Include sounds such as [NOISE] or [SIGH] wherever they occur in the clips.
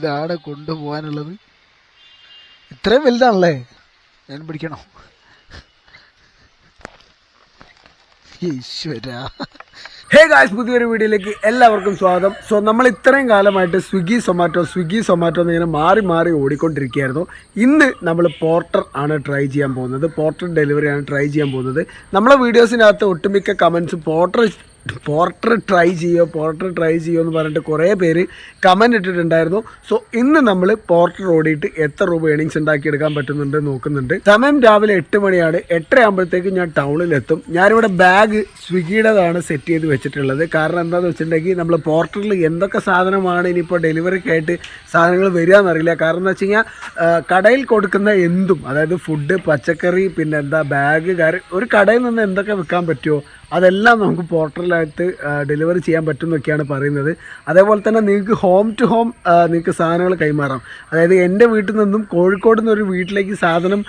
ഇതാണ് കൊണ്ടുപോകാനുള്ളത്. ഇത്രയും വലുതാണല്ലേ? ഞാൻ പിടിക്കണോ? ഹേ ഗായ്സ് പുതിയൊരു വീഡിയോയിലേക്ക് എല്ലാവർക്കും സ്വാഗതം. സോ നമ്മൾ ഇത്രയും കാലമായിട്ട് സ്വിഗ്ഗി സൊമാറ്റോ സ്വിഗ്ഗി സൊമാറ്റോ എന്നിങ്ങനെ മാറി മാറി ഓടിക്കൊണ്ടിരിക്കുകയായിരുന്നു. ഇന്ന് നമ്മൾ പോർട്ടർ ആണ് ട്രൈ ചെയ്യാൻ പോകുന്നത്. പോർട്ടർ ഡെലിവറി ആണ് ട്രൈ ചെയ്യാൻ പോകുന്നത്. നമ്മളെ വീഡിയോസിനകത്ത് ഒട്ടുമിക്ക കമൻസ് പോർട്ടർ പോർട്ടർ ട്രൈ ചെയ്യോ പോർട്ടർ ട്രൈ ചെയ്യോ എന്ന് പറഞ്ഞിട്ട് കുറേ പേര് കമന്റ് ഇട്ടിട്ടുണ്ടായിരുന്നു. സോ ഇന്ന് നമ്മൾ പോർട്ടർ ഓടിയിട്ട് എത്ര രൂപ ഏണിങ്സ് ഉണ്ടാക്കിയെടുക്കാൻ പറ്റുന്നുണ്ട് നോക്കുന്നുണ്ട്. സമയം രാവിലെ എട്ട് മണിയാണ്. എട്ടര ആകുമ്പോഴത്തേക്ക് ഞാൻ ടൗണിലെത്തും ഞാനിവിടെ ബാഗ് സ്വിഗ്ഗിയുടേതാണ് സെറ്റ് ചെയ്ത് വെച്ചിട്ടുള്ളത്. കാരണം എന്താണെന്ന് വെച്ചിട്ടുണ്ടെങ്കിൽ നമ്മൾ പോർട്ടറിൽ എന്തൊക്കെ സാധനമാണ് ഇനിയിപ്പോൾ ഡെലിവറിക്കായിട്ട് സാധനങ്ങൾ വരിക എന്നറിയില്ല. കാരണം എന്താ വെച്ച് കടയിൽ കൊടുക്കുന്ന എന്തും അതായത് ഫുഡ് പച്ചക്കറി പിന്നെ എന്താ ബാഗ് കാര്യം ഒരു കടയിൽ നിന്ന് എന്തൊക്കെ വിൽക്കാൻ പറ്റുമോ അതെല്ലാം നമുക്ക് പോർട്ടലായിട്ട് ഡെലിവറി ചെയ്യാൻ പറ്റും എന്നൊക്കെയാണ് പറയുന്നത്. അതേപോലെ തന്നെ നിങ്ങൾക്ക് ഹോം ടു ഹോം നിങ്ങൾക്ക് സാധനങ്ങൾ കൈമാറാം. അതായത് എന്റെ വീട്ടിൽ നിന്നും കോഴിക്കോട് നിന്നൊരു വീട്ടിലേക്ക് സാധനം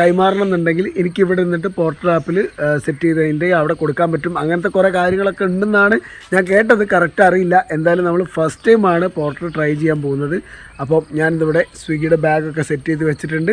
കൈമാറണം എന്നുണ്ടെങ്കിൽ എനിക്ക് ഇവിടെ നിന്നിട്ട് പോർട്ടൽ ആപ്പിൽ സെറ്റ് ചെയ്തതിന്റെ അവിടെ കൊടുക്കാൻ പറ്റും. അങ്ങനത്തെ കുറേ കാര്യങ്ങളൊക്കെ ഉണ്ടെന്നാണ് ഞാൻ കേട്ടത്. കറക്റ്റ് അറിയില്ല. എന്തായാലും നമ്മൾ ഫസ്റ്റ് ടൈമാണ് പോർട്ടൽ ട്രൈ ചെയ്യാൻ പോകുന്നത്. അപ്പം ഞാനിതിവിടെ സ്വിഗ്ഗിയുടെ ബാഗൊക്കെ സെറ്റ് ചെയ്ത് വെച്ചിട്ടുണ്ട്.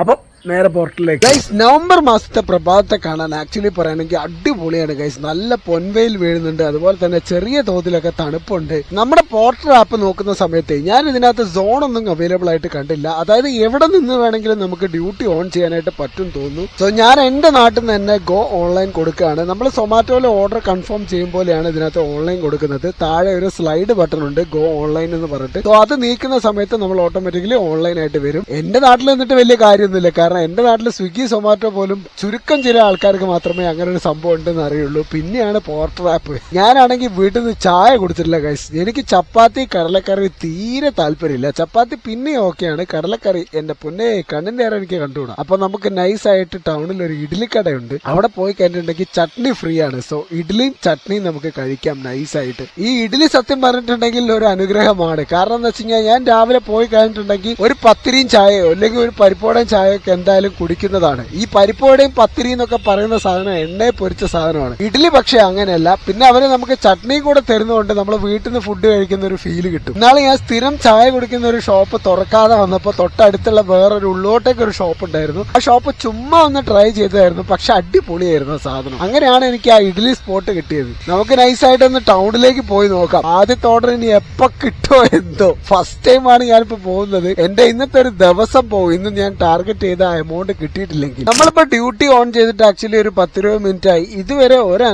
അപ്പം നേരെ പോർട്ടലിലേക്ക് ഗൈസ് നവംബർ മാസത്തെ പ്രഭാതത്തെ കാണാൻ ആക്ച്വലി പറയുകയാണെങ്കിൽ അടിപൊളിയാണ് ഗൈസ് നല്ല പൊൻവെയിൽ വീഴുന്നുണ്ട്. അതുപോലെ തന്നെ ചെറിയ തോതിലൊക്കെ തണുപ്പുണ്ട്. നമ്മുടെ പോർട്ടൽ ആപ്പ് നോക്കുന്ന സമയത്ത് ഞാൻ ഇതിനകത്ത് സോൺ ഒന്നും അവൈലബിൾ ആയിട്ട് കണ്ടില്ല. അതായത് എവിടെ നിന്ന് വേണമെങ്കിലും നമുക്ക് ഡ്യൂട്ടി ഓൺ ചെയ്യാനായിട്ട് പറ്റും തോന്നുന്നു. സോ ഞാൻ എന്റെ നാട്ടിൽ നിന്ന് തന്നെ ഗോ ഓൺലൈൻ കൊടുക്കുകയാണ്. നമ്മൾ സൊമാറ്റോയിൽ ഓർഡർ കൺഫേം ചെയ്യും പോലെയാണ് ഇതിനകത്ത് ഓൺലൈൻ കൊടുക്കുന്നത്. താഴെ ഒരു സ്ലൈഡ് ബട്ടൺ ഉണ്ട് ഗോ ഓൺലൈൻ എന്ന് പറഞ്ഞിട്ട്. സോ അത് നീക്കുന്ന സമയത്ത് നമ്മൾ ഓട്ടോമാറ്റിക്കലി ഓൺലൈൻ ആയിട്ട് വരും. എന്റെ നാട്ടിൽ നിന്നിട്ട് വലിയ കാര്യമൊന്നുമില്ല. കാരണം എന്റെ നാട്ടിൽ സ്വിഗ്ഗി സൊമാറ്റോ പോലും ചുരുക്കം ചില ആൾക്കാർക്ക് മാത്രമേ അങ്ങനെ ഒരു സംഭവം ഉണ്ടെന്ന് അറിയുള്ളൂ. പിന്നെയാണ് പോർട്ടർ ആപ്പ്. ഞാനാണെങ്കിൽ വീട്ടിൽ നിന്ന് ചായ കുടിച്ചിട്ടില്ല ഗൈസ് എനിക്ക് ചപ്പാത്തി കടലക്കറി തീരെ താല്പര്യമില്ല. ചപ്പാത്തി പിന്നെ ഓക്കെയാണ് കടലക്കറി എന്റെ പൊന്നെ കണ്ണിന്റെ നേരം എനിക്ക് കണ്ടുകൂടാ. അപ്പൊ നമുക്ക് നൈസ് ആയിട്ട് ടൗണിൽ ഒരു ഇഡ്ഡലി കടയുണ്ട് അവിടെ പോയി കഴിഞ്ഞിട്ടുണ്ടെങ്കിൽ ചട്നി ഫ്രീ ആണ്. സോ ഇഡ്ഡലിയും ചട്നിയും നമുക്ക് കഴിക്കാം നൈസ് ആയിട്ട്. ഈ ഇഡ്ഡലി സത്യം പറഞ്ഞിട്ടുണ്ടെങ്കിൽ ഒരു അനുഗ്രഹമാണ്. കാരണം എന്താ വെച്ച് കഴിഞ്ഞാൽ ഞാൻ രാവിലെ പോയി കഴിഞ്ഞിട്ടുണ്ടെങ്കിൽ ഒരു പത്തിരിയും ചായയോ അല്ലെങ്കിൽ ഒരു പരിപ്പോടം ചായയോ ഒക്കെ എന്തായാലും കുടിക്കുന്നതാണ്. ഈ പരിപ്പുവടയും പത്തിരി എന്നൊക്കെ പറയുന്ന സാധനം എണ്ണയെ പൊരിച്ച സാധനമാണ്. ഇഡ്ഡലി പക്ഷേ അങ്ങനെയല്ല. പിന്നെ അവർ നമുക്ക് ചട്നിയും കൂടെ തരുന്നതുകൊണ്ട് നമ്മൾ വീട്ടിൽ നിന്ന് ഫുഡ് കഴിക്കുന്ന ഒരു ഫീൽ കിട്ടും. എന്നാലും ഞാൻ സ്ഥിരം ചായ കുടിക്കുന്ന ഒരു ഷോപ്പ് തുറക്കാതെ വന്നപ്പോൾ തൊട്ടടുത്തുള്ള വേറൊരു ഉള്ളോട്ടേക്ക് ഒരു ഷോപ്പ് ഉണ്ടായിരുന്നു. ആ ഷോപ്പ് ചുമ്മാ ഒന്ന് ട്രൈ ചെയ്തായിരുന്നു പക്ഷെ അടിപൊളിയായിരുന്നു സാധനം. അങ്ങനെയാണ് എനിക്ക് ആ ഇഡ്ഡലി സ്പോട്ട് കിട്ടിയത്. നമുക്ക് നൈസായിട്ട് ഒന്ന് ടൗണിലേക്ക് പോയി നോക്കാം. ആദ്യത്തെ ഓർഡർ ഇനി എപ്പോ കിട്ടോ എന്തോ. ഫസ്റ്റ് ടൈമാണ് ഞാനിപ്പോ പോകുന്നത്. എന്റെ ഇന്നത്തെ ഒരു ദിവസം പോകും. ഇന്ന് ഞാൻ ടാർഗറ്റ് ചെയ്ത എമൗണ്ട് കിട്ടിയിട്ടില്ലെങ്കിൽ. നമ്മളിപ്പോ ഡ്യൂട്ടി ഓൺ ചെയ്തിട്ട് ആക്ച്വലി ഒരു പത്തിരുപത് മിനിറ്റ് ആയി ഇതുവരെ ഒരു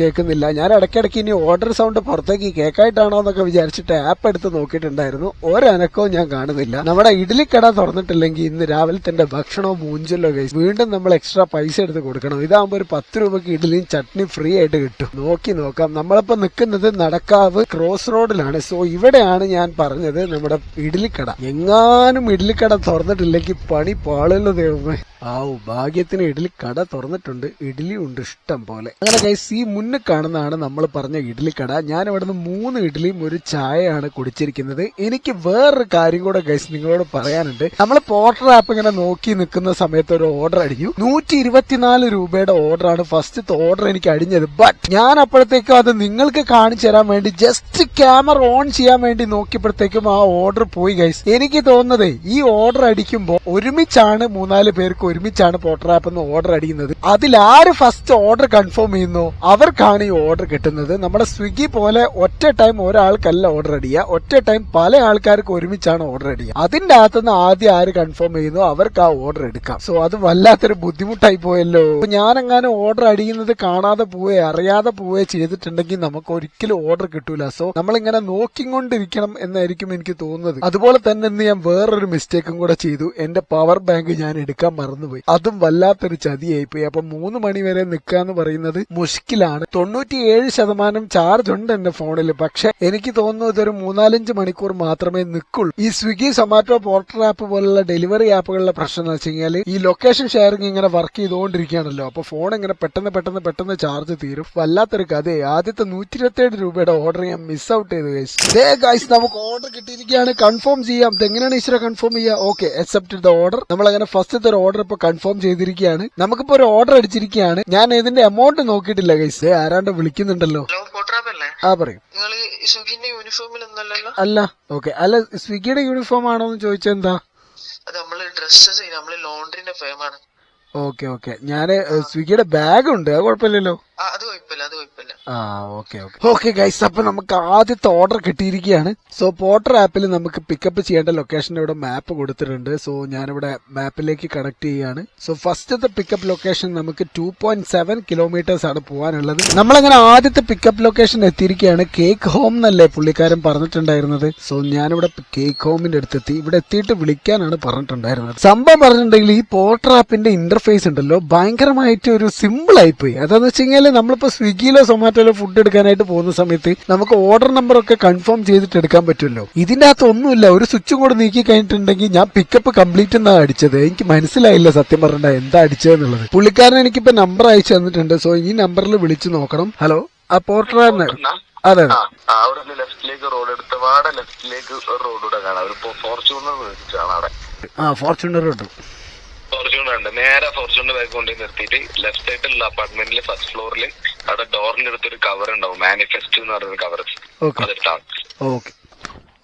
കേൾക്കുന്നില്ല. ഞാൻ ഇടയ്ക്കിടയ്ക്ക് ഇനി ഓർഡർ സൗണ്ട് പുറത്തേക്ക് കേക്കായിട്ടാണോ എന്നൊക്കെ വിചാരിച്ചിട്ട് ആപ്പ് എടുത്ത് നോക്കിയിട്ടുണ്ടായിരുന്നു. ഒരു ഞാൻ കാണുന്നില്ല. നമ്മുടെ കട തുറന്നിട്ടില്ലെങ്കിൽ ഇന്ന് രാവിലെ തന്നെ ഭക്ഷണവും മൂഞ്ചലോ കഴിച്ച് വീണ്ടും നമ്മൾ എക്സ്ട്രാ പൈസ എടുത്ത് കൊടുക്കണം. ഇതാകുമ്പോൾ ഒരു പത്ത് രൂപയ്ക്ക് ഇഡ്ഡലിയും ചട്നി ഫ്രീ ആയിട്ട് കിട്ടും. നോക്കി നോക്കാം. നമ്മളിപ്പോ നിൽക്കുന്നത് നടക്കാവ് ക്രോസ് റോഡിലാണ് സോ ഇവിടെയാണ് ഞാൻ പറഞ്ഞത് നമ്മുടെ ഇഡ്ലിക്കട എങ്ങാനും ഇഡ്ലിക്കട തുറന്നിട്ടില്ലെങ്കിൽ പണി പാളല്ലോ ദൈവമേ ആ ഭാഗ്യത്തിന് ഇഡ്ഡലി കട തുറന്നിട്ടുണ്ട്. ഇഡ്ഡലി ഉണ്ട് ഇഷ്ടം പോലെ. അങ്ങനെ ഗൈസ് ഈ മുന്നിൽ കാണുന്നതാണ് നമ്മൾ പറഞ്ഞ ഇഡ്ഡലി കട. ഞാൻ ഇവിടുന്ന് മൂന്ന് ഇഡ്ഡലിയും ഒരു ചായയാണ് കുടിച്ചിരിക്കുന്നത്. എനിക്ക് വേറൊരു കാര്യം കൂടെ ഗൈസ് നിങ്ങളോട് പറയാനുണ്ട്. നമ്മൾ പോർട്ടർ ആപ്പ് ഇങ്ങനെ നോക്കി നിൽക്കുന്ന സമയത്ത് ഒരു ഓർഡർ അടിച്ചു നൂറ്റി ഇരുപത്തിനാല് രൂപയുടെ ഓർഡറാണ് ഫസ്റ്റ് ഓർഡർ എനിക്ക് അടിഞ്ഞത്. ബട്ട് ഞാൻ അപ്പോഴത്തേക്കും അത് നിങ്ങൾക്ക് കാണിച്ചു തരാൻ വേണ്ടി ജസ്റ്റ് ക്യാമറ ഓൺ ചെയ്യാൻ വേണ്ടി നോക്കിയപ്പോഴത്തേക്കും ആ ഓർഡർ പോയി ഗൈസ് എനിക്ക് തോന്നുന്നത് ഈ ഓർഡർ അടിക്കുമ്പോൾ ഒരുമിച്ചാണ് മൂന്നാൽ പേർക്ക് ഒരുമിച്ചാണ് പോട്ടറാപ്പ് എന്ന് ഓർഡർ അടിക്കുന്നത് ആര് ഫസ്റ്റ് ഓർഡർ കൺഫേം ചെയ്യുന്നു? അവർക്കാണ് ഈ ഓർഡർ കിട്ടുന്നത്. നമ്മുടെ സ്വിഗ്ഗി പോലെ ഒറ്റ ടൈം ഒരാൾക്കല്ല ഓർഡർ അടിക്കുക ഒറ്റ ടൈം പല ആൾക്കാർക്ക് ഒരുമിച്ചാണ് ഓർഡർ അടിക്കുക അതിന്റെ അകത്തുനിന്ന് ആദ്യം ആര് കൺഫേം ചെയ്യുന്നു? അവർക്ക് ആ ഓർഡർ എടുക്കാം. സോ അത് വല്ലാത്തൊരു ബുദ്ധിമുട്ടായി പോയല്ലോ. ഞാൻ അങ്ങനെ ഓർഡർ അടിയുന്നത് കാണാതെ പോവേ അറിയാതെ പോവേ ചെയ്തിട്ടുണ്ടെങ്കിൽ നമുക്ക് ഒരിക്കലും ഓർഡർ കിട്ടൂല. സോ നമ്മളിങ്ങനെ നോക്കിക്കൊണ്ടിരിക്കണം എന്നായിരിക്കും എനിക്ക് തോന്നുന്നത്. അതുപോലെ തന്നെ ഞാൻ വേറൊരു മിസ്റ്റേക്കും കൂടെ ചെയ്തു. എന്റെ പവർ ബാങ്ക് ഞാൻ എടുക്കാൻ മറന്നുപോയി. അതും വല്ലാത്തൊരു ചതിയായി പോയി അപ്പൊ മൂന്ന് മണി വരെ നിൽക്കാന്ന് പറയുന്നത് മുഷ്കിലാണ്. തൊണ്ണൂറ്റിയേഴ് ശതമാനം ചാർജ് ഉണ്ട് എന്റെ ഫോണിൽ. പക്ഷെ എനിക്ക് തോന്നുന്നു ഇതൊരു മൂന്നാലഞ്ച് മണിക്കൂർ മാത്രമേ നിൽക്കുള്ളൂ. ഈ സ്വിഗ്ഗി സൊമാറ്റോ പോർട്ടർ ആപ്പ് പോലുള്ള ഡെലിവറി ആപ്പുകളുടെ പ്രശ്നം എന്ന് വെച്ച് കഴിഞ്ഞാൽ ഈ ലൊക്കേഷൻ ഷെയറിംഗ് ഇങ്ങനെ വർക്ക് ചെയ്തുകൊണ്ടിരിക്കുകയാണല്ലോ. അപ്പൊ ഫോൺ ഇങ്ങനെ പെട്ടെന്ന് പെട്ടെന്ന് പെട്ടെന്ന് ചാർജ് തീരും. വല്ലാത്തൊരു കഥയെ. ആദ്യത്തെ നൂറ്റി ഇരുപത്തിയേഴ് രൂപയുടെ ഓർഡർ ഞാൻ മിസ് ഔട്ട് ചെയ്ത് ദേ ഗൈസ് നമുക്ക് ഓർഡർ കിട്ടിയിരിക്കുകയാണ്. കൺഫേം ചെയ്യാം. എങ്ങനെയാണ് ഈശ്വര കൺഫേം ചെയ്യുക? ഓക്കെ അക്സെപ്റ്റഡ് ഓർഡർ നമ്മൾ അങ്ങനെ ഫസ്റ്റ് ഫസ്റ്റത്തെ ഒരു ഓർഡർ ഇപ്പൊ കൺഫേം ചെയ്തിരിക്കുകയാണ്. നമുക്കിപ്പോ ഒരു ഓർഡർ അടിച്ചിരിക്കുകയാണ്. ഞാൻ ഇതിന്റെ എമൗണ്ട് നോക്കിയിട്ടില്ല ഗൈസ് ആരാണ്ട് വിളിക്കുന്നുണ്ടല്ലോ. ആ പറയും. അല്ല ഓക്കെ അല്ല സ്വിഗ്ഗിയുടെ യൂണിഫോം ആണോ എന്ന് ചോദിച്ചെന്താ? ഓക്കെ ഓക്കെ ഞാൻ സ്വിഗ്ഗിയുടെ ബാഗ് ഉണ്ട് അത് കുഴപ്പമില്ലല്ലോ. ആ ഓക്കെ ഗൈസ് അപ്പൊ നമുക്ക് ആദ്യത്തെ ഓർഡർ കിട്ടിയിരിക്കുകയാണ്. സോ പോർട്ടർ ആപ്പിൽ നമുക്ക് പിക്കപ്പ് ചെയ്യേണ്ട ലൊക്കേഷൻ ഇവിടെ മാപ്പ് കൊടുത്തിട്ടുണ്ട്. സോ ഞാനിവിടെ മാപ്പിലേക്ക് കണക്ട് ചെയ്യാണ് സോ ഫസ്റ്റത്തെ പിക്കപ്പ് ലൊക്കേഷൻ നമുക്ക് ടു പോയിന്റ് സെവൻ കിലോമീറ്റേഴ്സ് ആണ് പോകാനുള്ളത്. നമ്മളങ്ങനെ ആദ്യത്തെ പിക്കപ്പ് ലൊക്കേഷൻ എത്തിയിരിക്കുകയാണ്. കേക്ക് ഹോം എന്നല്ലേ പുള്ളിക്കാരൻ പറഞ്ഞിട്ടുണ്ടായിരുന്നത്? സോ ഞാനിവിടെ കേക്ക് ഹോമിന്റെ അടുത്തെത്തി. ഇവിടെ എത്തിയിട്ട് വിളിക്കാനാണ് പറഞ്ഞിട്ടുണ്ടായിരുന്നത്. സംഭവം പറഞ്ഞിട്ടുണ്ടെങ്കിൽ ഈ പോർട്ടർ ആപ്പിന്റെ ഇന്റർഫേസ് ഉണ്ടല്ലോ. ഭയങ്കരമായിട്ട് ഒരു സിമ്പിൾ ആയിപ്പോയി അതെന്ന് വെച്ച് കഴിഞ്ഞാൽ നമ്മളിപ്പോ സ്വിഗ്ഗിയിലോ സൊമാറ്റോയിലോ ഫുഡ് എടുക്കാനായിട്ട് പോകുന്ന സമയത്ത് നമുക്ക് ഓർഡർ നമ്പർ ഒക്കെ കൺഫേം ചെയ്തിട്ട് എടുക്കാൻ പറ്റുമല്ലോ? ഇതിന്റെ അകത്ത് ഒന്നുമില്ല. ഒരു സ്വിച്ചും കൂടെ നീക്കി കഴിഞ്ഞിട്ടുണ്ടെങ്കിൽ ഞാൻ പിക്കപ്പ് കംപ്ലീറ്റ് എന്നാണ് അടിച്ചത്. എനിക്ക് മനസ്സിലായില്ല സത്യം പറഞ്ഞ എന്താ അടിച്ചതെന്നുള്ളത്. പുള്ളിക്കാരൻ എനിക്കിപ്പോ നമ്പർ അയച്ചു തന്നിട്ടുണ്ട്. സോ ഈ നമ്പറിൽ വിളിച്ചു നോക്കണം. ഹലോ ആ പോർട്ടറാണ് അതെ അവിടെ ലെഫ്റ്റിലേക്ക് റോഡ് എടുത്ത് വാടെ ലെഫ്റ്റിലേക്ക് റോഡ് കൂടെ കാണാം. ഒരു ഫോർച്യൂണർ അവിടെ. ആ ഫോർച്യൂണർ കിട്ടും ഉണ്ട്. നേരെ ഫോർച്യൂണർ ബാഗ് കൊണ്ടുപോയി നിർത്തിയിട്ട് ലെഫ്റ്റ് സൈഡിലുള്ള അപ്പാർട്ട്മെന്റിൽ ഫസ്റ്റ് ഫ്ലോറിൽ അവിടെ ഡോറിന്റെ അടുത്ത് ഒരു കവർ ഉണ്ടാവും. മാനിഫെസ്റ്റ് എന്ന് പറയുന്ന കവർ അതെടുത്താണ് ഓക്കെ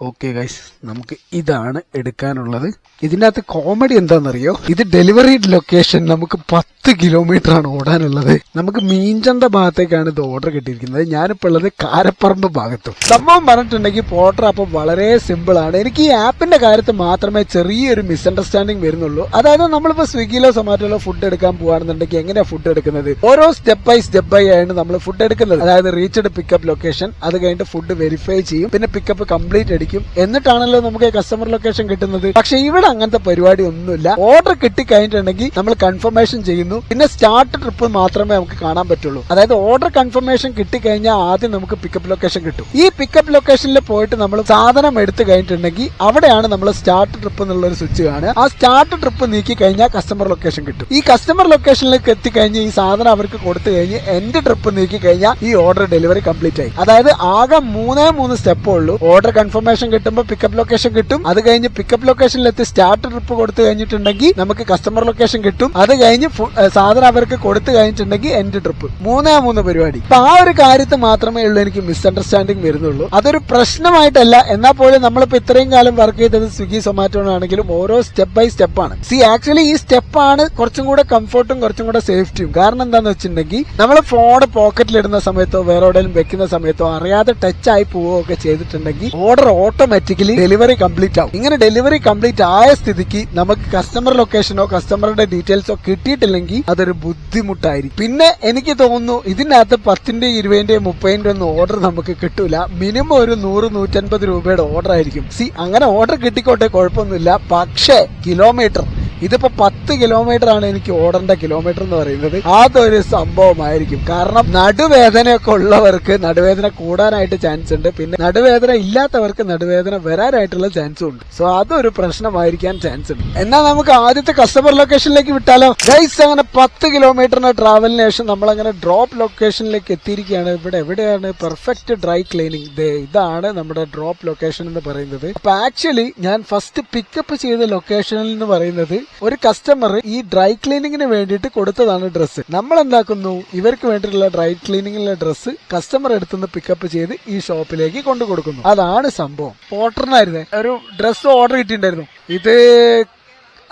ഓക്കെ ഗൈസ് നമുക്ക് ഇതാണ് എടുക്കാനുള്ളത്. ഇതിനകത്ത് കോമഡി എന്താണെന്നറിയോ? ഇത് ഡെലിവറി ലൊക്കേഷൻ നമുക്ക് പത്ത് കിലോമീറ്റർ ആണ് ഓടാനുള്ളത്. നമുക്ക് മീൻചന്ത ഭാഗത്തേക്കാണ് ഇത് ഓർഡർ കിട്ടിയിരിക്കുന്നത്. ഞാനിപ്പോൾ ഉള്ളത് കാരപ്പറമ്പ് ഭാഗത്തും. സംഭവം പറഞ്ഞിട്ടുണ്ടെങ്കിൽ പോട്ടർ അപ്പം വളരെ സിമ്പിൾ ആണ്. എനിക്ക് ഈ ആപ്പിന്റെ കാര്യത്തിൽ മാത്രമേ ചെറിയൊരു മിസ്അണ്ടർസ്റ്റാൻഡിങ് വരുന്നുള്ളൂ. അതായത് നമ്മളിപ്പോ സ്വിഗ്ഗിയിലോ സൊമാറ്റോയിലോ ഫുഡ് എടുക്കാൻ പോകുകയാണെന്നുണ്ടെങ്കിൽ എങ്ങനെയാ ഫുഡ് എടുക്കുന്നത്? ഓരോ സ്റ്റെപ്പ് ബൈ സ്റ്റെപ്പ് ബൈ ആണ് നമ്മൾ ഫുഡ് എടുക്കുന്നത്. അതായത് റീച്ച്ഡ് പിക്കപ്പ് ലൊക്കേഷൻ അത് കഴിഞ്ഞിട്ട് ഫുഡ് വെരിഫൈ ചെയ്യും. പിന്നെ പിക്കപ്പ് കംപ്ലീറ്റ് അടിക്കും. എന്നിട്ടാണല്ലോ നമുക്ക് കസ്റ്റമർ ലൊക്കേഷൻ കിട്ടുന്നത്. പക്ഷെ ഇവിടെ അങ്ങനത്തെ പരിപാടി ഒന്നുമില്ല. ഓർഡർ കിട്ടിക്കഴിഞ്ഞിട്ടുണ്ടെങ്കിൽ നമ്മൾ കൺഫർമേഷൻ ചെയ്യുന്നു. പിന്നെ സ്റ്റാർട്ട് ട്രിപ്പ് മാത്രമേ നമുക്ക് കാണാൻ പറ്റുള്ളൂ. അതായത് ഓർഡർ കൺഫർമേഷൻ കിട്ടിക്കഴിഞ്ഞാൽ ആദ്യം നമുക്ക് പിക്കപ്പ് ലൊക്കേഷൻ കിട്ടും. ഈ പിക്കപ്പ് ലൊക്കേഷനിൽ പോയിട്ട് നമ്മൾ സാധനം എടുത്തു കഴിഞ്ഞിട്ടുണ്ടെങ്കിൽ അവിടെയാണ് നമ്മൾ സ്റ്റാർട്ട് ട്രിപ്പ് എന്നുള്ള ഒരു സ്വിച്ച് കാണുക. ആ സ്റ്റാർട്ട് ട്രിപ്പ് നീക്കി കഴിഞ്ഞാൽ കസ്റ്റമർ ലൊക്കേഷൻ കിട്ടും. ഈ കസ്റ്റമർ ലൊക്കേഷനിലേക്ക് എത്തിക്കഴിഞ്ഞ് ഈ സാധനം അവർക്ക് കൊടുത്തു കഴിഞ്ഞ് എന്റെ ട്രിപ്പ് നീക്കി കഴിഞ്ഞാൽ ഈ ഓർഡർ ഡെലിവറി കംപ്ലീറ്റ് ആയി. അതായത് ആകെ മൂന്നേ മൂന്ന് സ്റ്റെപ്പേ ഉള്ളൂ. ഓർഡർ കൺഫർമേഷൻ കിട്ടുമ്പോൾ പിക്കപ്പ് ലൊക്കേഷൻ കിട്ടും. അത് കഴിഞ്ഞ് പിക്കപ്പ് ലൊക്കേഷനിലെത്തി സ്റ്റാർട്ട് ട്രിപ്പ് കൊടുത്തു കഴിഞ്ഞിട്ടുണ്ടെങ്കിൽ നമുക്ക് കസ്റ്റമർ ലൊക്കേഷൻ കിട്ടും. അത് കഴിഞ്ഞ് സാധനം അവർക്ക് കൊടുത്തു കഴിഞ്ഞിട്ടുണ്ടെങ്കിൽ എന്റെ ട്രിപ്പ് മൂന്നേ മൂന്ന് പരിപാടി. അപ്പൊ ആ ഒരു കാര്യത്തിൽ മാത്രമേ ഉള്ളൂ എനിക്ക് മിസ് മിസ്അണ്ടർസ്റ്റാൻഡിങ് വരുന്നുള്ളൂ. അതൊരു പ്രശ്നമായിട്ടല്ല. എന്നാൽ പോലും നമ്മളിപ്പോ ഇത്രയും കാലം വർക്ക് ചെയ്തത് സ്വിഗ്ഗി സൊമാറ്റോ ആണെങ്കിലും ഓരോ സ്റ്റെപ്പ് ബൈ സ്റ്റെപ്പ് ആണ്. സി ആക്ച്വലി ഈ സ്റ്റെപ്പാണ് കുറച്ചും കൂടെ കംഫർട്ടും കുറച്ചും കൂടെ സേഫ്റ്റിയും കാരണം എന്താന്ന് വെച്ചിട്ടുണ്ടെങ്കിൽ നമ്മൾ ഫോൺ പോക്കറ്റിൽ ഇടുന്ന സമയത്തോ വേറെ എവിടെയെങ്കിലും വെക്കുന്ന സമയത്തോ അറിയാതെ ടച്ച് ആയി പോവുകയൊക്കെ ചെയ്തിട്ടുണ്ടെങ്കിൽ ഓർഡർ ഓട്ടോമാറ്റിക്കലി ഡെലിവറി കംപ്ലീറ്റ് ആവും. ഇങ്ങനെ ഡെലിവറി കംപ്ലീറ്റ് ആയ സ്ഥിതിക്ക് നമുക്ക് കസ്റ്റമർ ലൊക്കേഷനോ കസ്റ്റമറുടെ ഡീറ്റെയിൽസോ കിട്ടിയിട്ടില്ലെങ്കിൽ അതൊരു ബുദ്ധിമുട്ടായിരിക്കും. പിന്നെ എനിക്ക് തോന്നുന്നു ഇതിനകത്ത് പത്തിന്റെ ഇരുപതിന്റെ മുപ്പതിന്റെ ഒന്നും ഓർഡർ നമുക്ക് കിട്ടൂല. മിനിമം ഒരു നൂറ് നൂറ്റൻപത് രൂപയുടെ ഓർഡർ ആയിരിക്കും. സി അങ്ങനെ ഓർഡർ കിട്ടിക്കോട്ടെ കുഴപ്പമൊന്നുമില്ല. പക്ഷേ കിലോമീറ്റർ ഇതിപ്പോ പത്ത് കിലോമീറ്റർ ആണ് എനിക്ക് ഓടേണ്ട കിലോമീറ്റർ എന്ന് പറയുന്നത്. അതൊരു സംഭവമായിരിക്കും. കാരണം നടുവേദനയൊക്കെ ഉള്ളവർക്ക് നടുവേദന കൂടാനായിട്ട് ചാൻസ് ഉണ്ട്. പിന്നെ നടുവേദന ഇല്ലാത്തവർക്ക് നടുവേദന വരാനായിട്ടുള്ള ചാൻസും ഉണ്ട്. സോ അതൊരു പ്രശ്നമായിരിക്കാൻ ചാൻസ് ഉണ്ട്. എന്നാൽ നമുക്ക് ആദ്യത്തെ കസ്റ്റമർ ലൊക്കേഷനിലേക്ക് വിട്ടാലോ? ഗൈസ് അങ്ങനെ പത്ത് കിലോമീറ്ററിന്റെ ട്രാവലിന് ശേഷം നമ്മൾ അങ്ങനെ ഡ്രോപ്പ് ലൊക്കേഷനിലേക്ക് എത്തിയിരിക്കുകയാണ്. ഇവിടെ എവിടെയാണ്? പെർഫെക്റ്റ് ഡ്രൈ ക്ലീനിങ് ഇതാണ് നമ്മുടെ ഡ്രോപ്പ് ലൊക്കേഷൻ എന്ന് പറയുന്നത്. അപ്പൊ ആക്ച്വലി ഞാൻ ഫസ്റ്റ് പിക്കപ്പ് ചെയ്ത ലൊക്കേഷനിൽ എന്ന് പറയുന്നത് ഒരു കസ്റ്റമർ ഈ ഡ്രൈ ക്ലീനിങ്ങിന് വേണ്ടിയിട്ട് കൊടുത്തതാണ് ഡ്രസ്സ് നമ്മൾ എന്താക്കുന്നു ഇവർക്ക് വേണ്ടിയിട്ടുള്ള ഡ്രൈ ക്ലീനിങ്ങിലെ ഡ്രസ്സ് കസ്റ്റമർ എടുത്തുനിന്ന് പിക്കപ്പ് ചെയ്ത് ഈ ഷോപ്പിലേക്ക് കൊണ്ടു കൊടുക്കുന്നു. അതാണ് സംഭവം. പോട്ടറിനായിരുന്നേ ഒരു ഡ്രസ്സ് ഓർഡർ കിട്ടിയിട്ടുണ്ടായിരുന്നു. ഇത്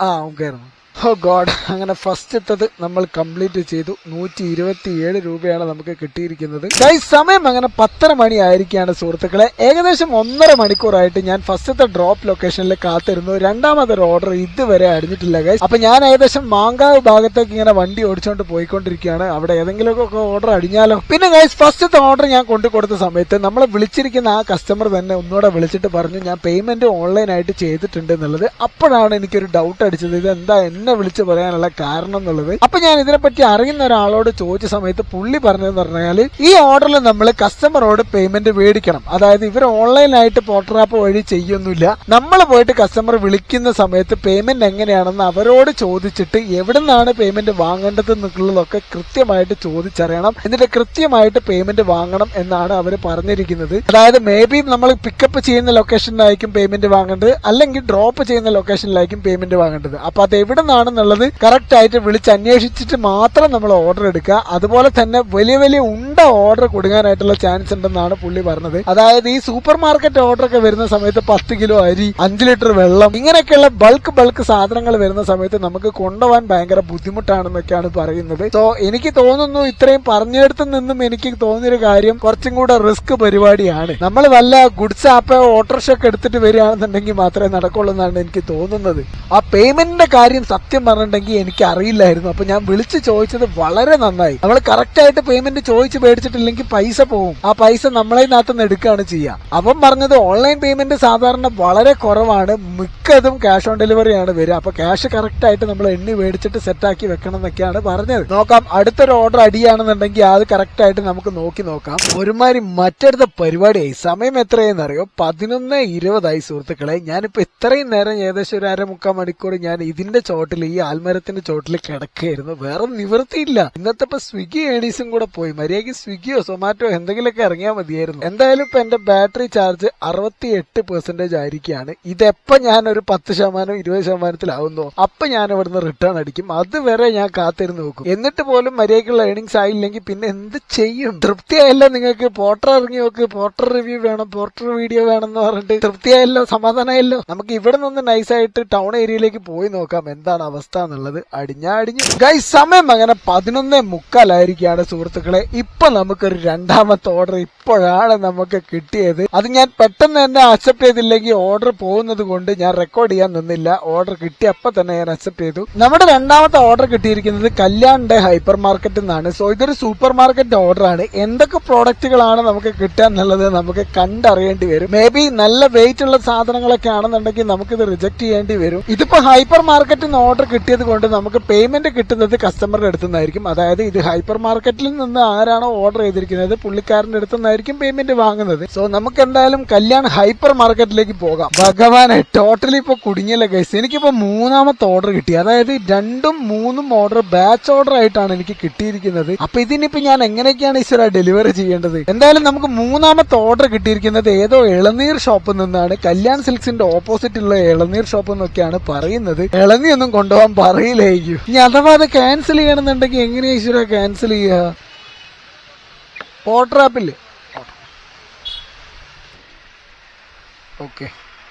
ആ ഓക്കെയായിരുന്നു ഓ ഗോഡ് അങ്ങനെ ഫസ്റ്റ് എത്തത് നമ്മൾ കംപ്ലീറ്റ് ചെയ്തു. നൂറ്റി ഇരുപത്തി ഏഴ് രൂപയാണ് നമുക്ക് കിട്ടിയിരിക്കുന്നത്. ഗൈസ് സമയം അങ്ങനെ പത്തര മണി ആയിരിക്കുകയാണ് സുഹൃത്തുക്കളെ. ഏകദേശം ഒന്നര മണിക്കൂറായിട്ട് ഞാൻ ഫസ്റ്റത്തെ ഡ്രോപ്പ് ലൊക്കേഷനിൽ കാത്തിരുന്നു. രണ്ടാമത്തെ ഓർഡർ ഇതുവരെ അടിഞ്ഞിട്ടില്ല ഗൈസ് അപ്പൊ ഞാൻ ഏകദേശം മാങ്കാവ് ഭാഗത്തേക്ക് ഇങ്ങനെ വണ്ടി ഓടിച്ചുകൊണ്ട് പോയിക്കൊണ്ടിരിക്കുകയാണ്. അവിടെ ഏതെങ്കിലുമൊക്കെ ഓർഡർ അടിഞ്ഞാലോ? പിന്നെ ഗൈസ് ഫസ്റ്റത്തെ ഓർഡർ ഞാൻ കൊണ്ടു കൊടുത്ത സമയത്ത് നമ്മളെ വിളിച്ചിരിക്കുന്ന ആ കസ്റ്റമർ തന്നെ ഒന്നുകൂടെ വിളിച്ചിട്ട് പറഞ്ഞു ഞാൻ പേയ്മെന്റ് ഓൺലൈനായിട്ട് ചെയ്തിട്ടുണ്ട് എന്നുള്ളത്. അപ്പോഴാണ് എനിക്കൊരു ഡൗട്ട് അടിച്ചത്. ഇത് എന്താ എന്നെ വിളിച്ച് പറയാനുള്ള കാരണം എന്നുള്ളത്. അപ്പൊ ഞാൻ ഇതിനെപ്പറ്റി അറിയുന്ന ഒരാളോട് ചോദിച്ച സമയത്ത് പുള്ളി പറഞ്ഞതെന്ന് പറഞ്ഞാൽ ഈ ഓർഡറിൽ നമ്മൾ കസ്റ്റമറോട് പേയ്മെന്റ് മേടിക്കണം. അതായത് ഇവർ ഓൺലൈനായിട്ട് പോട്ടറാപ്പ് വഴി ചെയ്യൊന്നുമില്ല. നമ്മൾ പോയിട്ട് കസ്റ്റമർ വിളിക്കുന്ന സമയത്ത് പേയ്മെന്റ് എങ്ങനെയാണെന്ന് അവരോട് ചോദിച്ചിട്ട് എവിടെ നിന്നാണ് പേയ്മെന്റ് വാങ്ങേണ്ടത് എന്നുള്ളതൊക്കെ കൃത്യമായിട്ട് ചോദിച്ചറിയണം. എന്നിട്ട് കൃത്യമായിട്ട് പേയ്മെന്റ് വാങ്ങണം എന്നാണ് അവർ പറഞ്ഞിരിക്കുന്നത്. അതായത് മേ ബി നമ്മൾ പിക്കപ്പ് ചെയ്യുന്ന ലൊക്കേഷനിലായിരിക്കും പേയ്മെന്റ് വാങ്ങേണ്ടത്. അല്ലെങ്കിൽ ഡ്രോപ്പ് ചെയ്യുന്ന ലൊക്കേഷനിലായിരിക്കും പേയ്മെന്റ് വാങ്ങേണ്ടത്. അപ്പൊ അത് എവിടെ നിന്നാണ് ആണെന്നുള്ളത് കറക്റ്റ് ആയിട്ട് വിളിച്ച് അന്വേഷിച്ചിട്ട് മാത്രം നമ്മൾ ഓർഡർ എടുക്കുക. അതുപോലെ തന്നെ വലിയ വലിയ ഉണ്ട ഓർഡർ കൊടുക്കാനായിട്ടുള്ള ചാൻസ് ഉണ്ടെന്നാണ് പുള്ളി പറഞ്ഞത്. അതായത് ഈ സൂപ്പർ മാർക്കറ്റ് ഓർഡർ ഒക്കെ വരുന്ന സമയത്ത് പത്ത് കിലോ അരി അഞ്ച് ലിറ്റർ വെള്ളം ഇങ്ങനെയൊക്കെയുള്ള ബൾക്ക് ബൾക്ക് സാധനങ്ങൾ വരുന്ന സമയത്ത് നമുക്ക് കൊണ്ടുപോകാൻ ഭയങ്കര ബുദ്ധിമുട്ടാണെന്നൊക്കെയാണ് പറയുന്നത്. സോ എനിക്ക് തോന്നുന്നു ഇത്രയും പറഞ്ഞെടുത്ത് നിന്നും എനിക്ക് തോന്നിയൊരു കാര്യം കുറച്ചും കൂടെ റിസ്ക് പരിപാടിയാണ്. നമ്മൾ വല്ല ഗുഡ്സ് ആപ്പ് ഓട്ടോറിക്ഷ ഒക്കെ എടുത്തിട്ട് വരികയാണെന്നുണ്ടെങ്കിൽ മാത്രമേ നടക്കുള്ളൂ എന്നാണ് എനിക്ക് തോന്നുന്നത്. ആ പേയ്മെന്റിന്റെ കാര്യം സത്യം പറഞ്ഞിട്ടുണ്ടെങ്കിൽ എനിക്ക് അറിയില്ലായിരുന്നു അപ്പൊ ഞാൻ വിളിച്ച് ചോദിച്ചത് വളരെ നന്നായി. നമ്മൾ കറക്റ്റ് ആയിട്ട് പേയ്മെന്റ് ചോദിച്ച് മേടിച്ചിട്ടില്ലെങ്കിൽ പൈസ പോവും. ആ പൈസ നമ്മളെ നിന്ന് എടുക്കുകയാണ് ചെയ്യുക അവൻ പറഞ്ഞത് ഓൺലൈൻ പേയ്മെന്റ് സാധാരണ വളരെ കുറവാണ്. മിക്കതും ക്യാഷ് ഓൺ ഡെലിവറി ആണ് വരിക. അപ്പൊ ക്യാഷ് കറക്റ്റ് ആയിട്ട് നമ്മൾ എണ്ണി മേടിച്ചിട്ട് സെറ്റ് ആക്കി വെക്കണം എന്നൊക്കെയാണ് പറഞ്ഞത്. നോക്കാം അടുത്തൊരു ഓർഡർ അടിയാണെന്നുണ്ടെങ്കിൽ അത് കറക്റ്റ് ആയിട്ട് നമുക്ക് നോക്കി നോക്കാം. ഒരുമാതിരി മറ്റടുത്ത പരിപാടിയായി സമയം എത്രയെന്ന് അറിയോ? പതിനൊന്ന് ഇരുപതായി സുഹൃത്തുക്കളെ. ഞാനിപ്പോ ഇത്രയും നേരം ഏകദേശം ഒരു അര മുക്കാൽ മണിക്കൂർ ഞാൻ ഇതിന്റെ ചോട്ടിൽ ഈ ആൽമരത്തിന്റെ ചോട്ടിൽ കിടക്കുകയായിരുന്നു. വേറെ നിവൃത്തിയില്ല. ഇന്നത്തെ ഇപ്പൊ സ്വിഗ്ഗി ഏണീസും കൂടെ പോയി. മര്യാദയ്ക്ക് സ്വിഗ്ഗിയോ സൊമാറ്റോ എന്തെങ്കിലുമൊക്കെ ഇറങ്ങിയാൽ മതിയായിരുന്നു. എന്തായാലും ഇപ്പൊ എന്റെ ബാറ്ററി ചാർജ് അറുപത്തി എട്ട് പെർസെന്റേജ് ആയിരിക്കുകയാണ്. ഇതെപ്പോ ഞാൻ ഒരു പത്ത് ശതമാനം ഇരുപത് ശതമാനത്തിലാവുന്നോ? അപ്പൊ ഞാൻ ഇവിടുന്ന് റിട്ടേൺ അടിക്കും. അതുവരെ ഞാൻ കാത്തിരുന്ന് നോക്കും. എന്നിട്ട് പോലും മര്യാദയ്ക്കുള്ള ഏണിങ്സ് ആയില്ലെങ്കിൽ പിന്നെ എന്ത് ചെയ്യും? തൃപ്തിയായല്ല നിങ്ങൾക്ക്. പോർട്ടർ ഇറങ്ങി നോക്ക്. പോർട്ടർ റിവ്യൂ വേണം. പോർട്ടർ വീഡിയോ വേണം എന്ന് പറഞ്ഞിട്ട് തൃപ്തിയായല്ലോ സമാധാനമായല്ലോ. നമുക്ക് ഇവിടെ നിന്ന് നൈസായിട്ട് ടൗൺ ഏരിയയിലേക്ക് പോയി നോക്കാം. എന്താണ് അവസ്ഥ എന്നുള്ളത് അടിഞ്ഞാടിഞ്ഞ് ഗൈ സമയം അങ്ങനെ പതിനൊന്നേ മുക്കാലായിരിക്കുകയാണ് സുഹൃത്തുക്കളെ. ഇപ്പൊ നമുക്കൊരു രണ്ടാമത്തെ ഓർഡർ ഇപ്പോഴാണ് നമുക്ക് കിട്ടിയത്. അത് ഞാൻ പെട്ടെന്ന് തന്നെ അക്സെപ്റ്റ് ചെയ്തില്ലെങ്കിൽ ഓർഡർ പോകുന്നത് കൊണ്ട് ഞാൻ റെക്കോർഡ് ചെയ്യാൻ നിന്നില്ല. ഓർഡർ കിട്ടിയപ്പോ തന്നെ ഞാൻ അക്സെപ്റ്റ് ചെയ്തു. നമ്മുടെ രണ്ടാമത്തെ ഓർഡർ കിട്ടിയിരിക്കുന്നത് കല്യാൺ ഡേ ഹൈപ്പർ മാർക്കറ്റിൽ നിന്നാണ് സോ ഇതൊരു സൂപ്പർ മാർക്കറ്റ് ഓർഡർ ആണ്. എന്തൊക്കെ പ്രോഡക്റ്റുകളാണ് നമുക്ക് കിട്ടുക എന്നുള്ളത് നമുക്ക് കണ്ടറിയേണ്ടി വരും. മേ ബി നല്ല വെയിറ്റ് ഉള്ള സാധനങ്ങളൊക്കെ ആണെന്നുണ്ടെങ്കിൽ നമുക്കിത് റിജക്ട് ചെയ്യേണ്ടി വരും. ഇതിപ്പോ ഹൈപ്പർ മാർക്കറ്റിൽ നിന്ന് ഓർഡർ കിട്ടിയത് കൊണ്ട് നമുക്ക് പേയ്മെന്റ് കിട്ടുന്നത് കസ്റ്റമറുടെ അടുത്തു നിന്നായിരിക്കും അതായത് ഇത് ഹൈപ്പർ മാർക്കറ്റിൽ നിന്ന് ആരാണോ ഓർഡർ ചെയ്തിരിക്കുന്നത് പുള്ളിക്കാരന്റെ അടുത്തു നിന്നായിരിക്കും പേയ്മെന്റ് വാങ്ങുന്നത്. സോ നമുക്ക് എന്തായാലും കല്യാൺ ഹൈപ്പർ മാർക്കറ്റിലേക്ക് പോകാം. ഭഗവാനെ ടോട്ടലി ഇപ്പൊ കുടുങ്ങിയല്ല ഗൈസ് എനിക്കിപ്പോ മൂന്നാമത്തെ ഓർഡർ കിട്ടി. അതായത് രണ്ടും മൂന്നും ഓർഡർ ബാച്ച് ഓർഡർ ആയിട്ടാണ് എനിക്ക് കിട്ടിയിരിക്കുന്നത്. അപ്പൊ ഇതിനിപ്പോ ഞാൻ എങ്ങനെയൊക്കെയാണ് ഈശ്വര ഡെലിവറി ചെയ്യേണ്ടത്? എന്തായാലും നമുക്ക് മൂന്നാമത്തെ ഓർഡർ കിട്ടിയിരിക്കുന്നത് ഏതോ ഇളനീർ ഷോപ്പിൽ നിന്നാണ്. കല്യാൺ സിൽക്സിന്റെ ഓപ്പോസിറ്റ് ഉള്ള ഇളനീർ ഷോപ്പ് എന്നൊക്കെയാണ് പറയുന്നത്. ഇളനീ ഒന്നും കൊണ്ടുപോകാൻ പറയില്ലായിരിക്കും. ഇനി അഥവാ അത് ക്യാൻസൽ ചെയ്യണമെന്നുണ്ടെങ്കിൽ എങ്ങനെയാ ഈശ്വര ക്യാൻസൽ ചെയ്യുക? പോട്രാപ്പില്ലേ ഓക്കെ.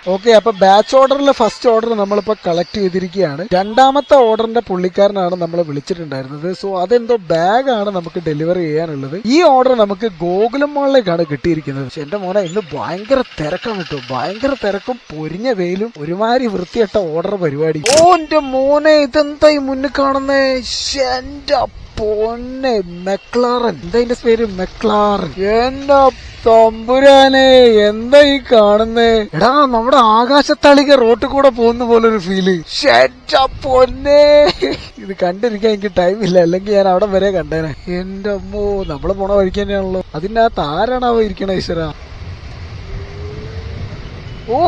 ഓക്കെ അപ്പൊ ബാച്ച് ഓർഡറിലെ ഫസ്റ്റ് ഓർഡർ നമ്മളിപ്പോ കളക്ട് ചെയ്തിരിക്കുകയാണ്. രണ്ടാമത്തെ ഓർഡറിന്റെ പുള്ളിക്കാരനാണ് നമ്മൾ വിളിച്ചിട്ടുണ്ടായിരുന്നത്. സോ അതെന്തോ ബാഗാണ് നമുക്ക് ഡെലിവറി ചെയ്യാനുള്ളത്. ഈ ഓർഡർ നമുക്ക് ഗോകുലം മോളിലേക്കാണ് കിട്ടിയിരിക്കുന്നത്. പക്ഷെ എന്റെ മോനെ ഇന്ന് ഭയങ്കര തിരക്കാണ് കേട്ടോ ഭയങ്കര തിരക്കും പൊരിഞ്ഞ വെയിലും ഒരുമാതിരി വൃത്തിയട്ട ഓർഡർ പരിപാടി. ഓ എന്റെ മോനെ ഇതെന്തായി മുന്നിൽ കാണുന്നേ? പൊന്നെ മെക്ലാറൻ എന്താ ഇതിന്റെ പേര്? മെക്ലാറൻ എന്താ തമ്പുരാനെ എന്താ ഈ കാണുന്നേ? എടാ നമ്മുടെ ആകാശത്തളിക റോട്ടിൽ കൂടെ പോകുന്ന പോലെ ഒരു ഫീൽ പൊന്നേ. ഇത് കണ്ടിരിക്കാൻ എനിക്ക് ടൈം ഇല്ല. അല്ലെങ്കിൽ ഞാൻ അവിടെ വരെ കണ്ടേനെ. എന്റെ അമ്മോ നമ്മൾ പോണ വഴിക്ക് തന്നെയാണല്ലോ. അതിനകത്ത് ആരാണാവോ ഇരിക്കണ ഈശ്വര? ഓ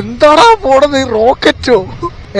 എന്താടാ പോണത്? റോക്കറ്റോ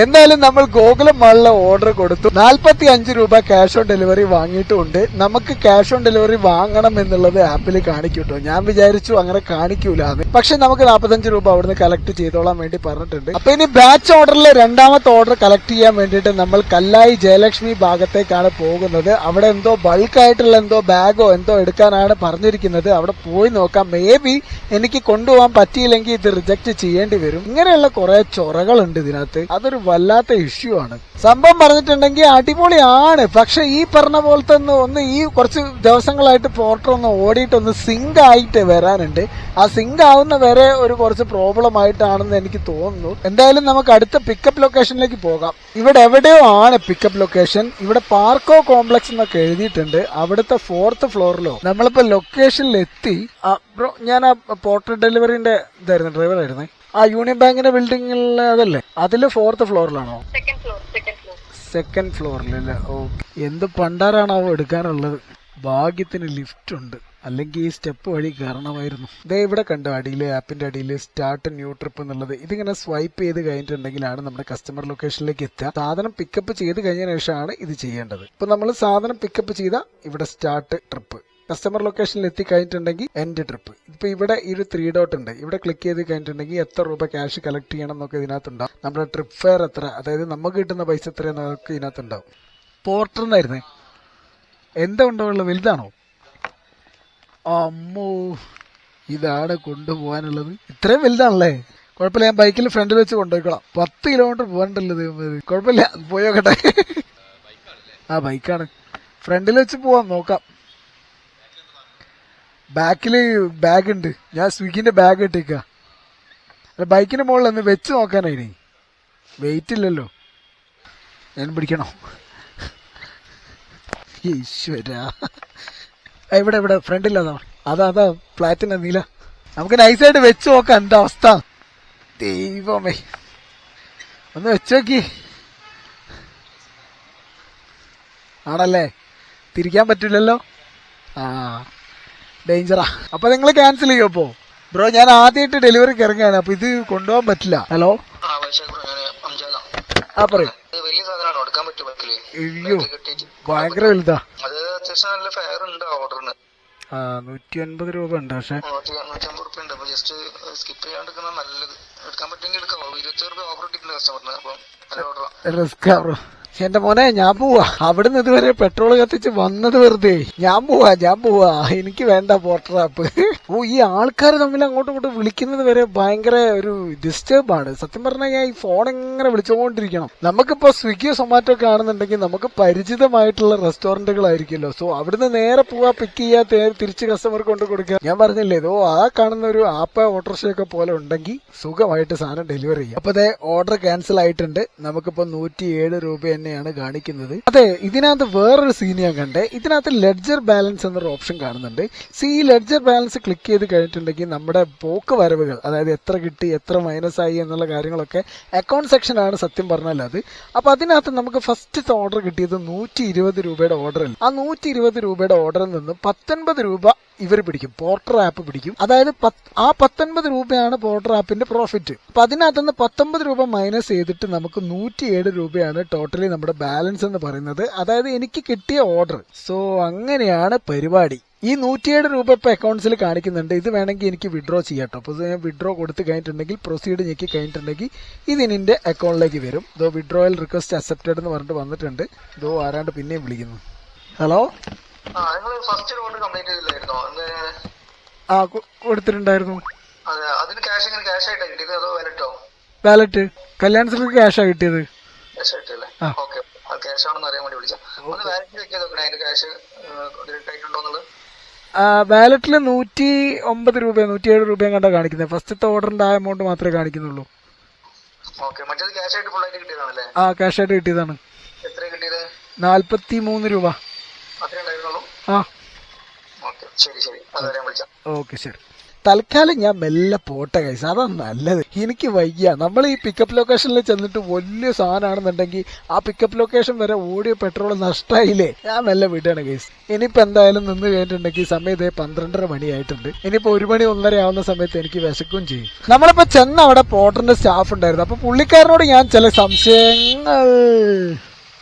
എന്തായാലും നമ്മൾ ഗോകുലം മാളിലെ ഓർഡർ കൊടുത്തു. നാൽപ്പത്തി അഞ്ച് രൂപ ക്യാഷ് ഓൺ ഡെലിവറി വാങ്ങിയിട്ടുണ്ട്. നമുക്ക് ക്യാഷ് ഓൺ ഡെലിവറി വാങ്ങണം എന്നുള്ളത് ആപ്പിൽ കാണിക്കൂട്ടോ ഞാൻ വിചാരിച്ചു അങ്ങനെ കാണിക്കൂല പക്ഷെ നമുക്ക് നാൽപ്പത്തഞ്ച് രൂപ അവിടുന്ന് കളക്ട് ചെയ്തോളാൻ വേണ്ടി പറഞ്ഞിട്ടുണ്ട്. അപ്പൊ ഇനി ബാച്ച് ഓർഡറിലെ രണ്ടാമത്തെ ഓർഡർ കളക്ട് ചെയ്യാൻ വേണ്ടിയിട്ട് നമ്മൾ കല്ലായി ജയലക്ഷ്മി ഭാഗത്തേക്കാണ് പോകുന്നത്. അവിടെ എന്തോ ബൾക്ക് ആയിട്ടുള്ള എന്തോ ബാഗോ എന്തോ എടുക്കാനാണ് പറഞ്ഞിരിക്കുന്നത്. അവിടെ പോയി നോക്കാം. മേ ബി എനിക്ക് കൊണ്ടുപോകാൻ പറ്റിയില്ലെങ്കിൽ ഇത് റിജക്ട് ചെയ്യേണ്ടി വരും. ഇങ്ങനെയുള്ള കുറെ ചൊറകളുണ്ട് ഇതിനകത്ത്. അതൊരു വല്ലാത്ത ഇഷ്യൂ ആണ്. സംഭവം പറഞ്ഞിട്ടുണ്ടെങ്കിൽ അടിപൊളിയാണ്. പക്ഷെ ഈ പറഞ്ഞ പോലത്തെ ഒന്ന് ഒന്ന് ഈ കുറച്ച് ദിവസങ്ങളായിട്ട് പോർട്ടർ ഒന്ന് ഓടിയിട്ട് ഒന്ന് സിങ്ക് ആയിട്ട് വരാനുണ്ട്. ആ സിങ്ക് ആവുന്ന വരെ ഒരു കുറച്ച് പ്രോബ്ലം ആയിട്ടാണെന്ന് എനിക്ക് തോന്നുന്നു. എന്തായാലും നമുക്ക് അടുത്ത പിക്കപ്പ് ലൊക്കേഷനിലേക്ക് പോകാം. ഇവിടെ എവിടെയോ ആണ് പിക്കപ്പ് ലൊക്കേഷൻ ഇവിടെ പാർക്കോ കോംപ്ലക്സ് എന്നൊക്കെ എഴുതിയിട്ടുണ്ട്. അവിടുത്തെ ഫോർത്ത് ഫ്ലോറിലോ നമ്മളിപ്പോ ലൊക്കേഷനിൽ എത്തി. ഞാൻ ആ പോർട്ടർ ഡെലിവറിന്റെ ഇതായിരുന്നു ഡ്രൈവർ ആയിരുന്നേ. ആ യൂണിയൻ ബാങ്കിന്റെ ബിൽഡിംഗിലെ അതല്ലേ? അതിൽ fourth ഫ്ലോറിലാണോ second floor second floor second ഫ്ലോറിലല്ലേ okay എന്ത് പണ്ടാരാണാവോ എടുക്കാനുള്ളത്? ഭാഗ്യത്തിന് ലിഫ്റ്റ് ഉണ്ട്. അല്ലെങ്കിൽ ഈ സ്റ്റെപ്പ് വഴി കയറണമായിരുന്നു. ദേ ഇവിടെ കണ്ടോ? അടിയിൽ ആപ്പിന്റെ അടിയിൽ സ്റ്റാർട്ട് ന്യൂ ട്രിപ്പ് എന്നുള്ളത്. ഇതിങ്ങനെ സ്വൈപ്പ് ചെയ്ത് കഴിഞ്ഞിട്ടുണ്ടെങ്കിലാണ് നമ്മുടെ കസ്റ്റമർ ലൊക്കേഷനിലേക്ക് എത്തുക. സാധനം പിക്കപ്പ് ചെയ്ത് കഴിഞ്ഞ ശേഷമാണ് ഇത് ചെയ്യേണ്ടത്. ഇപ്പൊ നമ്മൾ സാധനം പിക്കപ്പ് ചെയ്ത ഇവിടെ സ്റ്റാർട്ട് ട്രിപ്പ് കസ്റ്റമർ ലൊക്കേഷനിൽ എത്തി കഴിഞ്ഞിട്ടുണ്ടെങ്കിൽ എന്റെ ട്രിപ്പ് ഇപ്പൊ ഇവിടെ ഈ ഒരു ത്രീ ഡോട്ട് ഉണ്ട്. ഇവിടെ ക്ലിക്ക് ചെയ്ത് കഴിഞ്ഞിട്ടുണ്ടെങ്കിൽ എത്ര രൂപ ക്യാഷ് കളക്ട് ചെയ്യണം എന്നൊക്കെ ഇതിനകത്തുണ്ടാവും. നമ്മുടെ ട്രിപ്പ് ഫെയർ എത്ര? അതായത് നമുക്ക് കിട്ടുന്ന പൈസ എത്ര എന്നൊക്കെ ഇതിനകത്തുണ്ടാവും. പോർട്ടറിനായിരുന്നേ എന്താ ഉണ്ടാവുള്ള വലുതാണോ? അമ്മോ ഇതാണ് കൊണ്ടുപോകാനുള്ളത്. ഇത്രയും വലുതാണല്ലേ? കുഴപ്പമില്ല ഞാൻ ബൈക്കിൽ ഫ്രണ്ടിൽ വെച്ച് കൊണ്ടുപോയിക്കോളാം. പത്ത് കിലോമീറ്റർ പോകാനുണ്ടല്ലോ. കുഴപ്പമില്ല പോയോക്കട്ടെ. ആ ബൈക്കാണ് ഫ്രണ്ടിൽ വെച്ച് പോവാം നോക്കാം. ബാക്കിൽ ബാഗ് ഉണ്ട് ഞാൻ സ്വിഗ്ഗിന്റെ ബാഗ് ഇട്ടേക്ക. ബൈക്കിന്റെ മുകളിൽ ഒന്ന് വെച്ച് നോക്കാനായിനി വെയിറ്റ് ഇല്ലല്ലോ. ഞാൻ പിടിക്കണോ? ഇവിടെ ഇവിടെ ഫ്രണ്ടിൽ അതാ. അതാ ഫ്ലാറ്റിന്റെ നീല. നമുക്ക് നൈസായിട്ട് വെച്ച് നോക്കാം എന്താ അവസ്ഥ. ദൈവമേ. ഒന്ന് വെച്ച് നോക്കി. ആണല്ലേ? തിരിക്കാൻ പറ്റില്ലല്ലോ ആ. ഡേഞ്ചറാ അപ്പൊ നിങ്ങൾ ക്യാൻസൽ ചെയ്യോ അപ്പോ. ബ്രോ ഞാൻ ആദ്യമായിട്ട് ഡെലിവറി ഇറങ്ങാണ് അപ്പൊ ഇത് കൊണ്ടുപോകാൻ പറ്റില്ല. ഹലോ ആ പറയൂ. അയ്യോ ഭയങ്കര വലുതാ. ആ നൂറ്റി അൻപത് രൂപ ഉണ്ട് പക്ഷെ. റിസ്ക് ബ്രോ എന്റെ മോനെ ഞാൻ പോവാ. അവിടുന്ന് ഇതുവരെ പെട്രോൾ കത്തിച്ച് വന്നത് വെറുതെ. ഞാൻ പോവാ ഞാൻ പോവാ. എനിക്ക് വേണ്ട പോർട്ടർ ആപ്പ് ഓ ഈ ആൾക്കാർ തമ്മിൽ അങ്ങോട്ടും ഇങ്ങോട്ടും വിളിക്കുന്നത് വരെ ഭയങ്കര ഒരു ഡിസ്റ്റർബ് ആണ്. സത്യം പറഞ്ഞാൽ ഞാൻ ഈ ഫോൺ എങ്ങനെ വിളിച്ചുകൊണ്ടിരിക്കണം നമുക്കിപ്പോ സ്വിഗ്ഗിയോ സൊമാറ്റോ കാണുന്നുണ്ടെങ്കിൽ നമുക്ക് പരിചിതമായിട്ടുള്ള റെസ്റ്റോറന്റുകളായിരിക്കുമല്ലോ. സോ അവിടുന്ന് നേരെ പോവാ പിക്ക് ചെയ്യാ തിരിച്ച് കസ്റ്റമർ കൊണ്ട് കൊടുക്കുക. ഞാൻ പറഞ്ഞില്ലേ ഇതോ ആ കാണുന്ന ഒരു ആപ്പ് ഓട്ടോറിക്ഷ ഒക്കെ പോലെ ഉണ്ടെങ്കിൽ സുഖമായിട്ട് സാധനം ഡെലിവറി ചെയ്യാം. അപ്പൊ അതെ ഓർഡർ ക്യാൻസൽ ആയിട്ടുണ്ട്. നമുക്കിപ്പോ നൂറ്റി ഏഴ് രൂപ തന്നെയാണ് കാണിക്കുന്നത്. അതെ ഇതിനകത്ത് വേറൊരു സീൻ ഞാൻ കണ്ടേ. ഇതിനകത്ത് ലെഡ്ജർ ബാലൻസ് എന്നൊരു ഓപ്ഷൻ കാണുന്നുണ്ട്. സി ഈ ലെഡ്ജർ ബാലൻസ് ക്ലിക്ക് ചെയ്ത് കഴിഞ്ഞിട്ടുണ്ടെങ്കിൽ നമ്മുടെ പോക്ക് വരവുകൾ അതായത് എത്ര കിട്ടി എത്ര മൈനസ് ആയി എന്നുള്ള കാര്യങ്ങളൊക്കെ അക്കൗണ്ട് സെക്ഷനാണ് സത്യം പറഞ്ഞാൽ അത്. അപ്പൊ അതിനകത്ത് നമുക്ക് ഫസ്റ്റ് ഓർഡർ കിട്ടിയത് നൂറ്റി ഇരുപത് രൂപയുടെ ഓർഡറിൽ ആ നൂറ്റി ഇരുപത് രൂപയുടെ ഓർഡറിൽ നിന്ന് പത്തൊൻപത് രൂപ ഇവർ പിടിക്കും. പോർട്ടർ ആപ്പ് പിടിക്കും. അതായത് ആ പത്തൊൻപത് രൂപയാണ് പോർട്ടർ ആപ്പിന്റെ പ്രോഫിറ്റ് അപ്പൊ അതിനകത്ത് നിന്ന് പത്തൊമ്പത് രൂപ മൈനസ് ചെയ്തിട്ട് നമുക്ക് നൂറ്റിയേഴ് രൂപയാണ് ടോട്ടലി നമ്മുടെ ബാലൻസ് എന്ന് പറയുന്നത്. അതായത് എനിക്ക് കിട്ടിയ ഓർഡർ സോ അങ്ങനെയാണ് പരിപാടി. ഈ നൂറ്റിയേഴ് രൂപ ഇപ്പൊ അക്കൗണ്ട്സിൽ കാണിക്കുന്നുണ്ട്. ഇത് വേണമെങ്കിൽ എനിക്ക് വിഡ്രോ ചെയ്യാട്ടോ അപ്പോൾ ഞാൻ വിഡ്രോ കൊടുത്ത് കഴിഞ്ഞിട്ടുണ്ടെങ്കിൽ പ്രൊസീഡ് ഞെക്കി കഴിഞ്ഞിട്ടുണ്ടെങ്കിൽ ഇത് ഇതിന്റെ അക്കൗണ്ടിലേക്ക് വരും. ഇതോ വിഡ്രോയൽ റിക്വസ്റ്റ് അക്സെപ്റ്റഡ് എന്ന് പറഞ്ഞിട്ട് വന്നിട്ടുണ്ട്. ഇതോ ആരാണ്ട് പിന്നെയും വിളിക്കുന്നു. ഹലോ ആ കൊടുത്തിട്ടുണ്ടായിരുന്നു. വാലറ്റോ കല്യാണത്തിന് ക്യാഷാ കിട്ടിയത്. ഓക്കെ. ക്യാഷ് ആണെന്ന് അറിയാൻ വേണ്ടി ഒന്ന് വാലറ്റ് ചെക്ക് നോക്കണേ. അതിന്റെ ക്യാഷ് ഡയറക്റ്റ് ആയിട്ടുണ്ടോ എന്നുള്ളത്? വാലറ്റിൽ നൂറ്റി ഒമ്പത് രൂപ നൂറ്റി ഏഴ് രൂപയും കണ്ടാ കാണിക്കുന്നത്. ഫസ്റ്റത്തെ ഓർഡറിന്റെ ആ എമൗണ്ട് മാത്രമേ കാണിക്കുന്നുള്ളൂ. ആ ക്യാഷ് ആയിട്ട് കിട്ടിയതാണ്. നാൽപ്പത്തി മൂന്ന് രൂപ. ആ. ഓക്കെ ശരി. തൽക്കാലം ഞാൻ മെല്ലെ പോട്ടെ കൈസ് അതാ നല്ലത്. എനിക്ക് വയ്യ. നമ്മൾ ഈ പിക്കപ്പ് ലൊക്കേഷനിൽ ചെന്നിട്ട് വലിയ സാധനമാണെന്നുണ്ടെങ്കിൽ ആ പിക്കപ്പ് ലൊക്കേഷൻ വരെ ഓടിയ പെട്രോൾ നഷ്ടമായില്ലേ ഞാൻ മെല്ലെ വിടുകയാണ് കൈസ് ഇനിയിപ്പോൾ എന്തായാലും നിന്ന് കഴിഞ്ഞിട്ടുണ്ടെങ്കിൽ സമയം ഇതേ പന്ത്രണ്ടര മണിയായിട്ടുണ്ട്. ഇനിയിപ്പോൾ ഒരു മണി ഒന്നര ആവുന്ന സമയത്ത് എനിക്ക് വിശക്കും ചെയ്യും. നമ്മളിപ്പോൾ ചെന്ന് അവിടെ പോട്ടറിന്റെ സ്റ്റാഫ് ഉണ്ടായിരുന്നു. അപ്പോൾ പുള്ളിക്കാരനോട് ഞാൻ ചില സംശയങ്ങൾ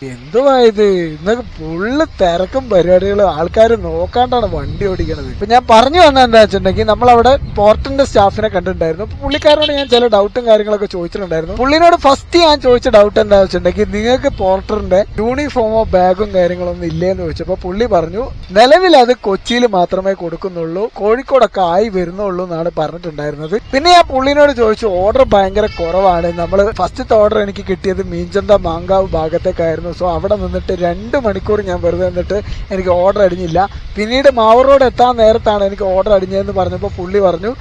എന്തുവാ ഇത് ഇന്നൊക്കെ ഫുള്ള് തിരക്കും പരിപാടികളും ആൾക്കാർ നോക്കാണ്ടാണ് വണ്ടി ഓടിക്കണത്. ഇപ്പൊ ഞാൻ പറഞ്ഞു വന്ന എന്താ വെച്ചിട്ടുണ്ടെങ്കിൽ നമ്മളവിടെ പോർട്ടിന്റെ സ്റ്റാഫിനെ കണ്ടിട്ടുണ്ടായിരുന്നു. പുള്ളിക്കാരനോട് ഞാൻ ചില ഡൗട്ടും കാര്യങ്ങളൊക്കെ ചോദിച്ചിട്ടുണ്ടായിരുന്നു. പുള്ളിനോട് ഫസ്റ്റ് ഞാൻ ചോദിച്ച ഡൗട്ട് എന്താ വെച്ചിട്ടുണ്ടെങ്കിൽ നിങ്ങൾക്ക് പോർട്ടറിന്റെ യൂണിഫോമോ ബാഗും കാര്യങ്ങളൊന്നും ഇല്ലേന്ന് ചോദിച്ചപ്പോ പുള്ളി പറഞ്ഞു നിലവിൽ അത് കൊച്ചിയിൽ മാത്രമേ കൊടുക്കുന്നുള്ളൂ. കോഴിക്കോടൊക്കെ ആയി വരുന്നുള്ളൂ എന്നാണ് പറഞ്ഞിട്ടുണ്ടായിരുന്നത്. പിന്നെ ഞാൻ പുള്ളിനോട് ചോദിച്ചു ഓർഡർ ഭയങ്കര കുറവാണ്. നമ്മൾ ഫസ്റ്റത്തെ ഓർഡർ എനിക്ക് കിട്ടിയത് മീൻചന്ത മാങ്കാവ് ഭാഗത്തേക്കായിരുന്നു. സോ അവിടെ നിന്നിട്ട് രണ്ട് മണിക്കൂർ ഞാൻ വെറുതെ നിന്നിട്ട് എനിക്ക് ഓർഡർ അടിഞ്ഞില്ല. പിന്നീട് മാവൂർ റോഡ് എത്താൻ നേരത്താണ് എനിക്ക് ഓർഡർ അടിഞ്ഞതെന്ന് പറഞ്ഞപ്പോൾ പുള്ളി പറഞ്ഞു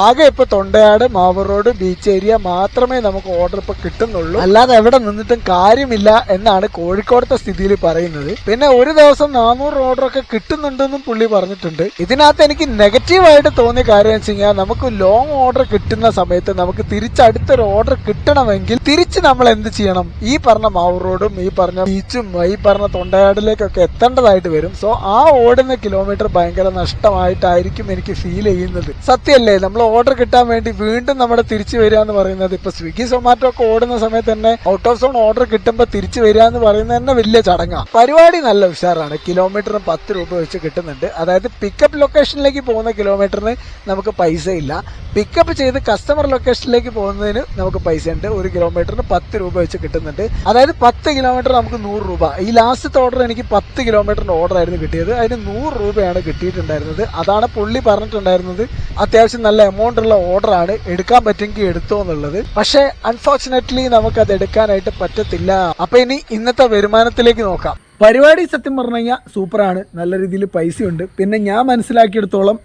ആകെ ഇപ്പോൾ Thondayad Mavoor road beach area മാത്രമേ നമുക്ക് ഓർഡർ ഇപ്പോൾ കിട്ടുന്നുള്ളൂ. അല്ലാതെ എവിടെ നിന്നിട്ടും കാര്യമില്ല എന്നാണ് കോഴിക്കോടത്തെ സ്ഥിതിയിൽ പറയുന്നത്. പിന്നെ ഒരു ദിവസം നാനൂറ് ഓർഡറൊക്കെ കിട്ടുന്നുണ്ടെന്നും പുള്ളി പറഞ്ഞിട്ടുണ്ട്. ഇതിനകത്ത് എനിക്ക് നെഗറ്റീവായിട്ട് തോന്നിയ കാര്യം വെച്ച് കഴിഞ്ഞാൽ നമുക്ക് ലോങ് ഓർഡർ കിട്ടുന്ന സമയത്ത് നമുക്ക് തിരിച്ചടുത്തൊരു ഓർഡർ കിട്ടണമെങ്കിൽ തിരിച്ച് നമ്മൾ എന്ത് ചെയ്യണം? ഈ പറഞ്ഞ മാവൂർ റോഡും ഈ പറഞ്ഞ പറഞ്ഞ ബീച്ചും ഈ പറഞ്ഞ തൊണ്ടയാടിലേക്കൊക്കെ എത്തേണ്ടതായിട്ട് വരും. സോ ആ ഓടുന്ന കിലോമീറ്റർ ഭയങ്കര നഷ്ടമായിട്ടായിരിക്കും എനിക്ക് ഫീൽ ചെയ്യുന്നത്. സത്യമല്ലേ നമ്മൾ ഓർഡർ കിട്ടാൻ വേണ്ടി വീണ്ടും നമ്മുടെ തിരിച്ചു വരിക എന്ന് പറയുന്നത്. ഇപ്പൊ സ്വിഗ്ഗി സൊമാറ്റോ ഒക്കെ ഓടുന്ന സമയത്ത് തന്നെ ഔട്ട് ഓഫ് സോൺ ഓർഡർ കിട്ടുമ്പോൾ തിരിച്ചു വരിക എന്ന് പറയുന്നത് തന്നെ വലിയ ചടങ്ങാണ് പരിപാടി നല്ല ഉഷാറാണ്. കിലോമീറ്ററിന് പത്ത് രൂപ വെച്ച് കിട്ടുന്നുണ്ട്. അതായത് പിക്കപ്പ് ലൊക്കേഷനിലേക്ക് പോകുന്ന കിലോമീറ്ററിന് നമുക്ക് പൈസ ഇല്ല പിക്കപ്പ് ചെയ്ത് കസ്റ്റമർ ലൊക്കേഷനിലേക്ക് പോകുന്നതിന് നമുക്ക് പൈസ ഉണ്ട് ഒരു കിലോമീറ്ററിന് പത്ത് രൂപ വെച്ച് കിട്ടുന്നുണ്ട്. അതായത് പത്ത് കിലോമീറ്റർ നമുക്ക് നൂറ് രൂപ. ഈ ലാസ്റ്റ് ഓർഡർ എനിക്ക് പത്ത് കിലോമീറ്ററിന്റെ ഓർഡർ ആയിരുന്നു കിട്ടിയത്. അതിന് നൂറ് രൂപയാണ് കിട്ടിയിട്ടുണ്ടായിരുന്നത്. അതാണ് പുള്ളി പറഞ്ഞിട്ടുണ്ടായിരുന്നത്. അത്യാവശ്യം നല്ല എമൗണ്ട് ഉള്ള ഓർഡർ ആണ്. എടുക്കാൻ പറ്റുമെങ്കിൽ എടുത്തോ എന്നുള്ളത്. പക്ഷേ അൺഫോർച്ചുനേറ്റ്ലി നമുക്ക് അത് എടുക്കാനായിട്ട് പറ്റത്തില്ല. അപ്പൊ ഇനി ഇന്നത്തെ വരുമാനത്തിലേക്ക് നോക്കാം. പരിപാടി സത്യം പറഞ്ഞു കഴിഞ്ഞാൽ സൂപ്പറാണ്. നല്ല രീതിയിൽ പൈസയുണ്ട്. പിന്നെ ഞാൻ മനസ്സിലാക്കിയെടുത്തോളം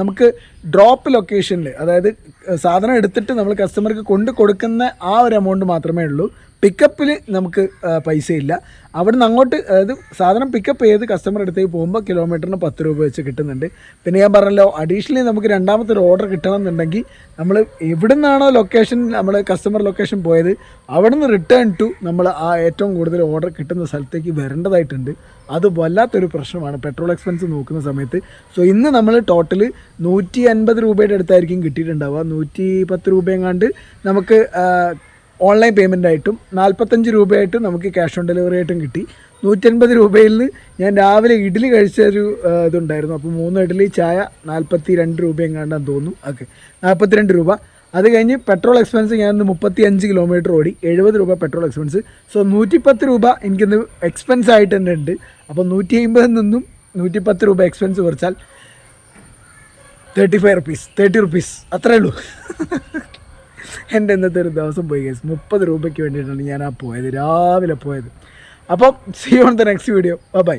നമുക്ക് ഡ്രോപ്പ് ലൊക്കേഷനിൽ അതായത് സാധനം എടുത്തിട്ട് നമ്മൾ കസ്റ്റമർക്ക് കൊണ്ട് കൊടുക്കുന്ന ആ ഒരു എമൗണ്ട് മാത്രമേ ഉള്ളൂ. പിക്കപ്പിൽ നമുക്ക് പൈസ ഇല്ല അവിടെ നിന്ന് അങ്ങോട്ട് അതായത് സാധനം പിക്കപ്പ് ചെയ്ത് കസ്റ്റമർ അടുത്തേക്ക് പോകുമ്പോൾ കിലോമീറ്ററിന് പത്ത് രൂപ വെച്ച് കിട്ടുന്നുണ്ട്. പിന്നെ ഞാൻ പറഞ്ഞല്ലോ അഡീഷണലി നമുക്ക് രണ്ടാമത്തെ ഒരു ഓർഡർ കിട്ടണം എന്നുണ്ടെങ്കിൽ നമ്മൾ എവിടെ നിന്നാണോ ലൊക്കേഷൻ നമ്മൾ കസ്റ്റമർ ലൊക്കേഷൻ പോയത് അവിടെ നിന്ന് റിട്ടേൺ ടു നമ്മൾ ആ ഏറ്റവും കൂടുതൽ ഓർഡർ കിട്ടുന്ന സ്ഥലത്തേക്ക് വരേണ്ടതായിട്ടുണ്ട്. അത് വല്ലാത്തൊരു പ്രശ്നമാണ്. പെട്രോൾ എക്സ്പെൻസ് നോക്കുന്ന സമയത്ത്. സോ ഇന്ന് നമ്മൾ ടോട്ടൽ നൂറ്റി അൻപത് രൂപയുടെ അടുത്തായിരിക്കും കിട്ടിയിട്ടുണ്ടാവുക. നൂറ്റി പത്ത് രൂപയെങ്ങാണ്ട് നമുക്ക് ഓൺലൈൻ പേയ്മെന്റ് ആയിട്ടും നാൽപ്പത്തഞ്ച് രൂപയായിട്ടും നമുക്ക് ക്യാഷ് ഓൺ ഡെലിവറി ആയിട്ടും കിട്ടി. നൂറ്റൻപത് രൂപയിൽ നിന്ന് ഞാൻ രാവിലെ ഇഡ്ഡലി കഴിച്ച ഒരു ഇതുണ്ടായിരുന്നു. അപ്പോൾ മൂന്ന് ഇഡ്ഡലി ചായ നാൽപ്പത്തി രണ്ട് രൂപ എങ്ങാണ്ടാന്ന് തോന്നുന്നു. ഓക്കെ. നാൽപ്പത്തിരണ്ട് രൂപ. അത് കഴിഞ്ഞ് പെട്രോൾ എക്സ്പെൻസ് ഞാൻ ഇന്ന് മുപ്പത്തി അഞ്ച് കിലോമീറ്റർ ഓടി. എഴുപത് രൂപ പെട്രോൾ എക്സ്പെൻസ്. സോ നൂറ്റിപ്പത്ത് രൂപ എനിക്കിന്ന് എക്സ്പെൻസ് ആയിട്ട് തന്നെ ഉണ്ട്. അപ്പോൾ നൂറ്റി അമ്പതിൽ നിന്നും നൂറ്റിപ്പത്ത് രൂപ എക്സ്പെൻസ് കുറച്ചാൽ thirty five rupees thirty rupees. അത്രയേ ഉള്ളൂ. [LAUGHS] എന്റെ ഇന്നത്തെ ഒരു ദിവസം പോയി ഗൈസ് മുപ്പത് രൂപയ്ക്ക് വേണ്ടിയിട്ടാണ് ഞാൻ ആ പോയത് രാവിലെ പോയത്. അപ്പം see on the next video bye